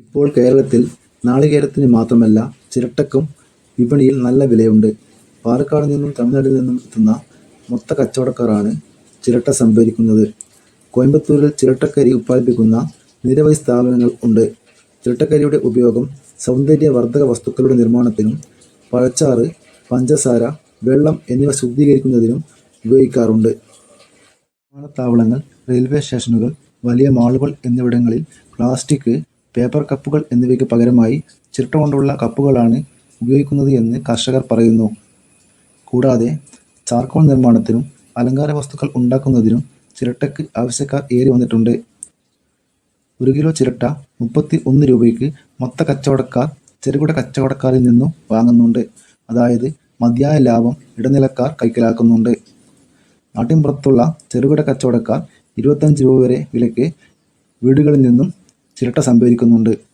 ഇപ്പോൾ കേരളത്തിൽ നാളികേരത്തിന് മാത്രമല്ല ചിരട്ടക്കും വിപണിയിൽ നല്ല വിലയുണ്ട്. പാലക്കാട് നിന്നും തമിഴ്നാട്ടിൽ നിന്നും എത്തുന്ന മൊത്ത കച്ചവടക്കാരാണ് ചിരട്ട സംഭരിക്കുന്നത്. കോയമ്പത്തൂരിൽ ചിരട്ടക്കരി ഉത്പാദിപ്പിക്കുന്ന നിരവധി സ്ഥാപനങ്ങൾ ഉണ്ട്. ചിരട്ടക്കരിയുടെ ഉപയോഗം സൗന്ദര്യവർദ്ധക വസ്തുക്കളുടെ നിർമ്മാണത്തിനും പഴച്ചാറ്, പഞ്ചസാര, വെള്ളം എന്നിവ ശുദ്ധീകരിക്കുന്നതിനും ഉപയോഗിക്കാറുണ്ട്. വിമാനത്താവളങ്ങൾ, റെയിൽവേ സ്റ്റേഷനുകൾ, വലിയ മാളുകൾ എന്നിവിടങ്ങളിൽ പ്ലാസ്റ്റിക്, പേപ്പർ കപ്പുകൾ എന്നിവയ്ക്ക് പകരമായി ചിരട്ട കൊണ്ടുള്ള കപ്പുകളാണ് ഉപയോഗിക്കുന്നത് എന്ന് കർഷകർ പറയുന്നു. കൂടാതെ ചാർക്കോൾ നിർമ്മാണത്തിനും അലങ്കാര വസ്തുക്കൾ ഉണ്ടാക്കുന്നതിനും ചിരട്ടയ്ക്ക് ആവശ്യക്കാർ ഏറി വന്നിട്ടുണ്ട് ഒരു കിലോ ചിരട്ട മുപ്പത്തി ഒന്ന് രൂപയ്ക്ക് മൊത്ത കച്ചവടക്കാർ ചെറുകിട കച്ചവടക്കാരിൽ നിന്നും വാങ്ങുന്നുണ്ട്. അതായത് മതിയായ ലാഭം ഇടനിലക്കാർ കൈക്കലാക്കുന്നുണ്ട്. നാട്ടിൻപുറത്തുള്ള ചെറുകിട കച്ചവടക്കാർ ഇരുപത്തഞ്ച് രൂപ വരെ വിലയ്ക്ക് വീടുകളിൽ നിന്നും ചിരട്ട സംഭരിക്കുന്നുണ്ട്.